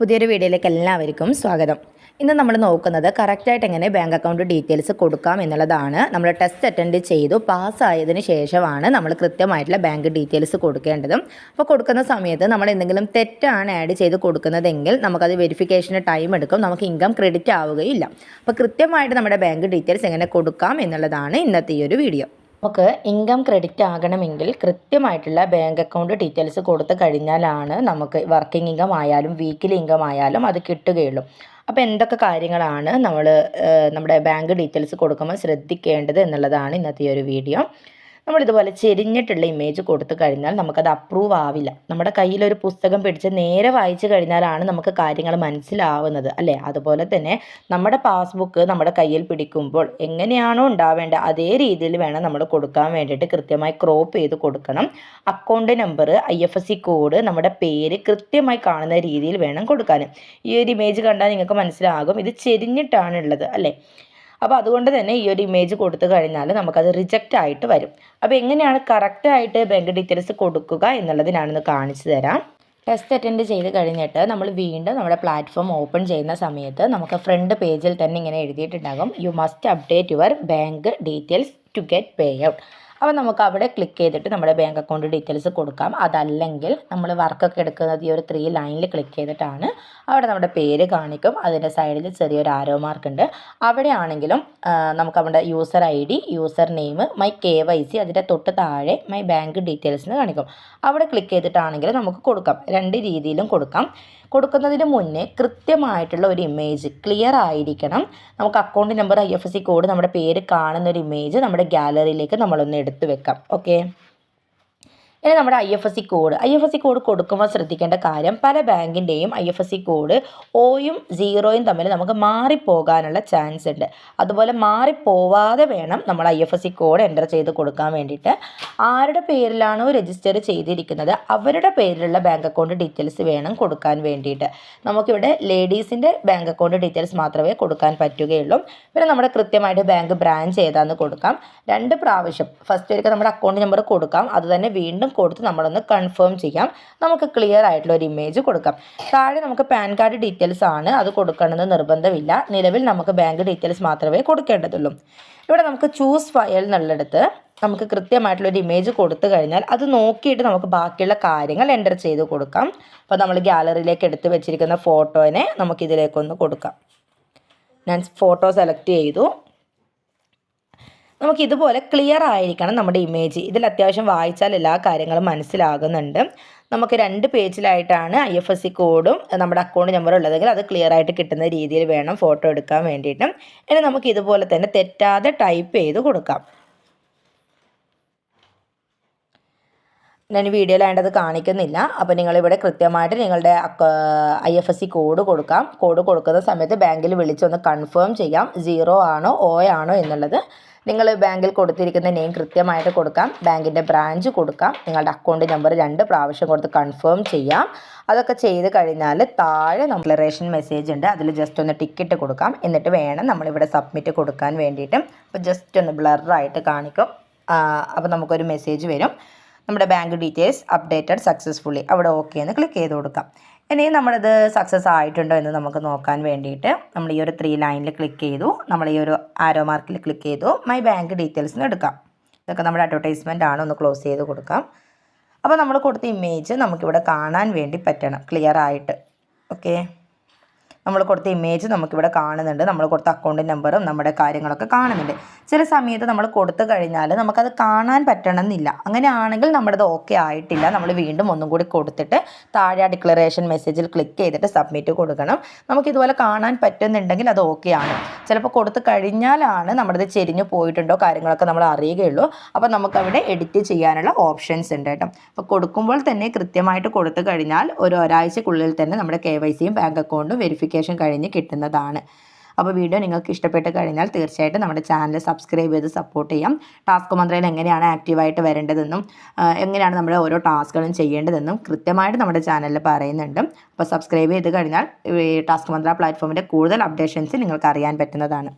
പുതിയൊരു വീഡിയോയിലേക്ക് എല്ലാവർക്കും സ്വാഗതം. ഇന്ന് നമ്മൾ നോക്കുന്നത് കറക്റ്റായിട്ട് എങ്ങനെ ബാങ്ക് അക്കൗണ്ട് ഡീറ്റെയിൽസ് കൊടുക്കാം എന്നുള്ളതാണ്. നമ്മൾ ടെസ്റ്റ് അറ്റൻഡ് ചെയ്തു പാസ്സായതിനു ശേഷമാണ് നമ്മൾ കൃത്യമായിട്ടുള്ള ബാങ്ക് ഡീറ്റെയിൽസ് കൊടുക്കേണ്ടതും. അപ്പോൾ കൊടുക്കുന്ന സമയത്ത് നമ്മൾ എന്തെങ്കിലും തെറ്റാണ് ആഡ് ചെയ്ത് കൊടുക്കുന്നതെങ്കിൽ നമുക്കത് വെരിഫിക്കേഷന് ടൈം എടുക്കും. നമുക്ക് ഇൻകം ക്രെഡിറ്റ് ആവുകയില്ല. അപ്പോൾ കൃത്യമായിട്ട് നമ്മുടെ ബാങ്ക് ഡീറ്റെയിൽസ് എങ്ങനെ കൊടുക്കാം എന്നുള്ളതാണ് ഇന്നത്തെ ഈ ഒരു വീഡിയോ നമുക്ക് ഇൻകം ക്രെഡിറ്റ് ആകണമെങ്കിൽ കൃത്യമായിട്ടുള്ള ബാങ്ക് അക്കൗണ്ട് ഡീറ്റെയിൽസ് കൊടുത്തു കഴിഞ്ഞാലാണ് നമുക്ക് വർക്കിംഗ് ഇൻകം ആയാലും വീക്കിലി ഇൻകം ആയാലും അത് കിട്ടുകയുള്ളൂ. അപ്പോൾ എന്തൊക്കെ കാര്യങ്ങളാണ് നമ്മൾ നമ്മുടെ ബാങ്ക് ഡീറ്റെയിൽസ് കൊടുക്കുമ്പോൾ ശ്രദ്ധിക്കേണ്ടത് എന്നുള്ളതാണ് ഇന്നത്തെ ഈ ഒരു വീഡിയോ നമ്മളിതുപോലെ ചെരിഞ്ഞിട്ടുള്ള ഇമേജ് കൊടുത്തു കഴിഞ്ഞാൽ നമുക്കത് അപ്രൂവ് ആവില്ല. നമ്മുടെ കയ്യിൽ ഒരു പുസ്തകം പിടിച്ച് നേരെ വായിച്ചു കഴിഞ്ഞാലാണ് നമുക്ക് കാര്യങ്ങൾ മനസ്സിലാവുന്നത് അല്ലേ? അതുപോലെ തന്നെ നമ്മുടെ പാസ്ബുക്ക് നമ്മുടെ കയ്യിൽ പിടിക്കുമ്പോൾ എങ്ങനെയാണോ ഉണ്ടാവേണ്ടത് അതേ രീതിയിൽ വേണം നമ്മൾ കൊടുക്കാൻ വേണ്ടിയിട്ട് കൃത്യമായി ക്രോപ്പ് ചെയ്ത് കൊടുക്കണം. Account number I F S C code നമ്മുടെ പേര് കൃത്യമായി കാണുന്ന രീതിയിൽ വേണം കൊടുക്കാൻ. ഈ ഒരു ഇമേജ് കണ്ടാൽ നിങ്ങൾക്ക് മനസ്സിലാകും ഇത് ചെരിഞ്ഞിട്ടാണുള്ളത് അല്ലേ? അപ്പോൾ അതുകൊണ്ട് തന്നെ ഈ ഒരു ഇമേജ് കൊടുത്തു കഴിഞ്ഞാൽ നമുക്കത് റിജക്റ്റ് ആയിട്ട് വരും. അപ്പോൾ എങ്ങനെയാണ് കറക്റ്റായിട്ട് ബാങ്ക് ഡീറ്റെയിൽസ് കൊടുക്കുക എന്നുള്ളത് ഞാനൊന്ന് കാണിച്ചു തരാം. ടെസ്റ്റ് അറ്റൻഡ് ചെയ്ത് കഴിഞ്ഞിട്ട് നമ്മൾ വീണ്ടും നമ്മുടെ പ്ലാറ്റ്ഫോം ഓപ്പൺ ചെയ്യുന്ന സമയത്ത് നമുക്ക് ഫ്രണ്ട് പേജിൽ തന്നെ ഇങ്ങനെ എഴുതിയിട്ടുണ്ടാകും. You must update your bank details to get pay out അപ്പോൾ നമുക്ക് അവിടെ ക്ലിക്ക് ചെയ്തിട്ട് നമ്മുടെ ബാങ്ക് അക്കൗണ്ട് ഡീറ്റെയിൽസ് കൊടുക്കാം. അതല്ലെങ്കിൽ നമ്മൾ വർക്കൊക്കെ എടുക്കുന്നത് ഈ ഒരു ത്രീ ലൈനിൽ ക്ലിക്ക് ചെയ്തിട്ടാണ് അവിടെ നമ്മുടെ പേര് കാണിക്കും. അതിന്റെ സൈഡിൽ ചെറിയൊരു ആരോ മാർക്ക് ഉണ്ട്. അവിടെ ആണെങ്കിലും നമുക്ക് നമ്മുടെ user I D user name my K Y C അതിന്റെ തൊട്ട് താഴെ മൈ ബാങ്ക് ഡീറ്റെയിൽസ് കാണിക്കും. അവിടെ ക്ലിക്ക് ചെയ്തിട്ടാണെങ്കിൽ നമുക്ക് കൊടുക്കാം. രണ്ട് രീതിയിലും കൊടുക്കാം. കൊടുക്കുന്നതിന് മുന്നേ കൃത്യമായിട്ടുള്ള ഒരു ഇമേജ് ക്ലിയർ ആയിരിക്കണം. നമുക്ക് അക്കൗണ്ട് നമ്പർ ഐ കോഡ് നമ്മുടെ പേര് കാണുന്ന ഒരു ഇമേജ് നമ്മുടെ ഗാലറിയിലേക്ക് നമ്മളൊന്ന് എടുത്തു വെക്കാം. ഓക്കെ ഇനി നമ്മുടെ I F S C code I F S C code കൊടുക്കുമ്പോൾ ശ്രദ്ധിക്കേണ്ട കാര്യം പല ബാങ്കിന്റെയും I F S C code ഓയും സീറോയും തമ്മിൽ നമുക്ക് മാറിപ്പോകാനുള്ള ചാൻസ് ഉണ്ട്. അതുപോലെ മാറിപ്പോവാതെ വേണം നമ്മൾ I F S C code enter ചെയ്ത് കൊടുക്കാൻ വേണ്ടിയിട്ട്. ആരുടെ പേരിലാണോ രജിസ്റ്റർ ചെയ്തിരിക്കുന്നത്? അവരുടെ പേരിലുള്ള ബാങ്ക് അക്കൗണ്ട് ഡീറ്റെയിൽസ് വേണം കൊടുക്കാൻ വേണ്ടിയിട്ട്. നമുക്കിവിടെ ലേഡീസിന്റെ ബാങ്ക് അക്കൗണ്ട് ഡീറ്റെയിൽസ് മാത്രമേ കൊടുക്കാൻ പറ്റുകയുള്ളൂ. പിന്നെ നമ്മുടെ കൃത്യമായിട്ട് ബാങ്ക് ബ്രാഞ്ച് ഏതാണെന്ന് കൊടുക്കാം. രണ്ട് പ്രാവശ്യം. ഫസ്റ്റ് ഒരിക്കൽ നമ്മുടെ അക്കൗണ്ട് നമ്പർ കൊടുക്കാം. അത് തന്നെ വീണ്ടും കൊടുത്ത് നമ്മളൊന്ന് കൺഫേം ചെയ്യാം. നമുക്ക് ക്ലിയർ ആയിട്ടുള്ള ഒരു ഇമേജ് കൊടുക്കാം. താഴെ നമുക്ക് പാൻ കാർഡ് ഡീറ്റെയിൽസ് ആണ്. അത് കൊടുക്കണമെന്ന് നിർബന്ധമില്ല. നിലവിൽ നമുക്ക് ബാങ്ക് ഡീറ്റെയിൽസ് മാത്രമേ കൊടുക്കേണ്ടതുള്ളൂ. ഇവിടെ നമുക്ക് ചൂസ് ഫയൽ എന്നുള്ളിടത്ത് നമുക്ക് കൃത്യമായിട്ടുള്ളൊരു ഇമേജ് കൊടുത്തു കഴിഞ്ഞാൽ അത് നോക്കിയിട്ട് നമുക്ക് ബാക്കിയുള്ള കാര്യങ്ങൾ എന്റർ ചെയ്ത് കൊടുക്കാം. അപ്പോൾ നമ്മൾ ഗ്യാലറിയിലേക്ക് എടുത്ത് വെച്ചിരിക്കുന്ന ഫോട്ടോനെ നമുക്കിതിലേക്കൊന്ന് കൊടുക്കാം. ഞാൻ ഫോട്ടോ സെലക്ട് ചെയ്തു. നമുക്ക് ഇതുപോലെ ക്ലിയർ ആയിരിക്കണം നമ്മുടെ ഇമേജ് ഇതിൽ അത്യാവശ്യം വായിച്ചാൽ എല്ലാ കാര്യങ്ങളും മനസ്സിലാകുന്നുണ്ട്. നമുക്ക് രണ്ട് പേജിലായിട്ടാണ് ഐ എഫ് എസ് സി കോഡും നമ്മുടെ അക്കൗണ്ട് നമ്പറും ഉള്ളതെങ്കിൽ അത് ക്ലിയർ ആയിട്ട് കിട്ടുന്ന രീതിയിൽ വേണം ഫോട്ടോ എടുക്കാൻ വേണ്ടിയിട്ട്. ഇനി നമുക്ക് ഇതുപോലെ തന്നെ തെറ്റാതെ ടൈപ്പ് ചെയ്ത് കൊടുക്കാം. ഞാൻ വീഡിയോയിലായത് കാണിക്കുന്നില്ല. അപ്പോൾ നിങ്ങളിവിടെ കൃത്യമായിട്ട് നിങ്ങളുടെ I F S C code കൊടുക്കാം. കോഡ് കൊടുക്കുന്ന സമയത്ത് ബാങ്കിൽ വിളിച്ചൊന്ന് കൺഫേം ചെയ്യാം. സീറോ ആണോ ഓ ആണോ എന്നുള്ളത്. നിങ്ങൾ ബാങ്കിൽ കൊടുത്തിരിക്കുന്ന നെയിം കൃത്യമായിട്ട് കൊടുക്കാം. ബാങ്കിന്റെ ബ്രാഞ്ച് കൊടുക്കാം. നിങ്ങളുടെ അക്കൗണ്ട് നമ്പർ രണ്ട് പ്രാവശ്യം കൊടുത്ത് കൺഫേം ചെയ്യാം. അതൊക്കെ ചെയ്ത് കഴിഞ്ഞാൽ താഴെ നമ്മൾ റേഷൻ മെസ്സേജ് ഉണ്ട്. അതിൽ ജസ്റ്റ് ഒന്ന് ടിക്കറ്റ് കൊടുക്കാം. എന്നിട്ട് വേണം നമ്മളിവിടെ സബ്മിറ്റ് കൊടുക്കാൻ വേണ്ടിയിട്ട്. അപ്പോൾ ജസ്റ്റ് ഒന്ന് ബ്ലറായിട്ട് കാണിക്കും. അപ്പോൾ നമുക്കൊരു മെസ്സേജ് വരും. നമ്മുടെ ബാങ്ക് ഡീറ്റെയിൽസ് അപ്ഡേറ്റഡ് സക്സസ്ഫുള്ളി അവിടെ ഓക്കെ എന്ന് ക്ലിക്ക് ചെയ്ത് കൊടുക്കാം. ഇനി നമ്മളിത് സക്സസ് ആയിട്ടുണ്ടോ എന്ന് നമുക്ക് നോക്കാൻ വേണ്ടിയിട്ട് നമ്മൾ ഈ ഒരു ത്രീ ലൈനിൽ ക്ലിക്ക് ചെയ്തു. നമ്മൾ ഈ ഒരു ആരോ മാർക്കിൽ ക്ലിക്ക് ചെയ്തു. മൈ ബാങ്ക് ഡീറ്റെയിൽസിന് എടുക്കാം. ഇതൊക്കെ നമ്മുടെ അഡ്വർടൈസ്മെന്റ് ആണ്. ഒന്ന് ക്ലോസ് ചെയ്ത് കൊടുക്കാം. അപ്പോൾ നമ്മൾ കൊടുത്ത ഇമേജ് നമുക്കിവിടെ കാണാൻ വേണ്ടി പറ്റണം. ക്ലിയർ ആയിട്ട്. ഓക്കെ നമ്മൾ കൊടുത്ത ഇമേജ് നമുക്കിവിടെ കാണുന്നുണ്ട്. നമ്മൾ കൊടുത്ത അക്കൗണ്ട് നമ്പറും നമ്മുടെ കാര്യങ്ങളൊക്കെ കാണുന്നുണ്ട്. ചില സമയത്ത് നമ്മൾ കൊടുത്തു കഴിഞ്ഞാൽ നമുക്കത് കാണാൻ പറ്റണമെന്നില്ല. അങ്ങനെയാണെങ്കിൽ നമ്മുടേത് ഓക്കെ ആയിട്ടില്ല. നമ്മൾ വീണ്ടും ഒന്നും കൂടി കൊടുത്തിട്ട് താഴെ ഡിക്ലറേഷൻ മെസ്സേജിൽ ക്ലിക്ക് ചെയ്തിട്ട് സബ്മിറ്റ് കൊടുക്കണം. നമുക്കിതുപോലെ കാണാൻ പറ്റുന്നുണ്ടെങ്കിൽ അത് ഓക്കെ ആണ്. ചിലപ്പോൾ കൊടുത്തു കഴിഞ്ഞാലാണ് നമ്മുടെ ചെരിഞ്ഞു പോയിട്ടുണ്ടോ കാര്യങ്ങളൊക്കെ നമ്മൾ അറിയുകയുള്ളൂ. അപ്പോൾ നമുക്കവിടെ എഡിറ്റ് ചെയ്യാനുള്ള ഓപ്ഷൻസ് ഉണ്ട് കേട്ടോ. അപ്പോൾ കൊടുക്കുമ്പോൾ തന്നെ കൃത്യമായിട്ട് കൊടുത്തു കഴിഞ്ഞാൽ ഒരു ഒരാഴ്ചക്കുള്ളിൽ തന്നെ നമ്മുടെ കെ വൈ സിയും ബാങ്ക് അക്കൗണ്ടും വെരിഫിക്കേഷൻ കഴിഞ്ഞ് കിട്ടുന്നതാണ്. അപ്പോൾ വീഡിയോ നിങ്ങൾക്ക് ഇഷ്ടപ്പെട്ട് കഴിഞ്ഞാൽ തീർച്ചയായിട്ടും നമ്മുടെ ചാനൽ സബ്സ്ക്രൈബ് ചെയ്ത് സപ്പോർട്ട് ചെയ്യാം. ടാസ്ക് മന്ത്രയിൽ എങ്ങനെയാണ് ആക്റ്റീവായിട്ട് വരേണ്ടതെന്നും എങ്ങനെയാണ് നമ്മൾ ഓരോ ടാസ്കുകളും ചെയ്യേണ്ടതെന്നും കൃത്യമായിട്ട് നമ്മുടെ ചാനലിൽ പറയുന്നുണ്ട്. അപ്പോൾ സബ്സ്ക്രൈബ് ചെയ്ത് കഴിഞ്ഞാൽ ടാസ്ക് മന്ത്ര പ്ലാറ്റ്ഫോമിന്റെ കൂടുതൽ അപ്ഡേഷൻസ് നിങ്ങൾക്ക് അറിയാൻ പറ്റുന്നതാണ്.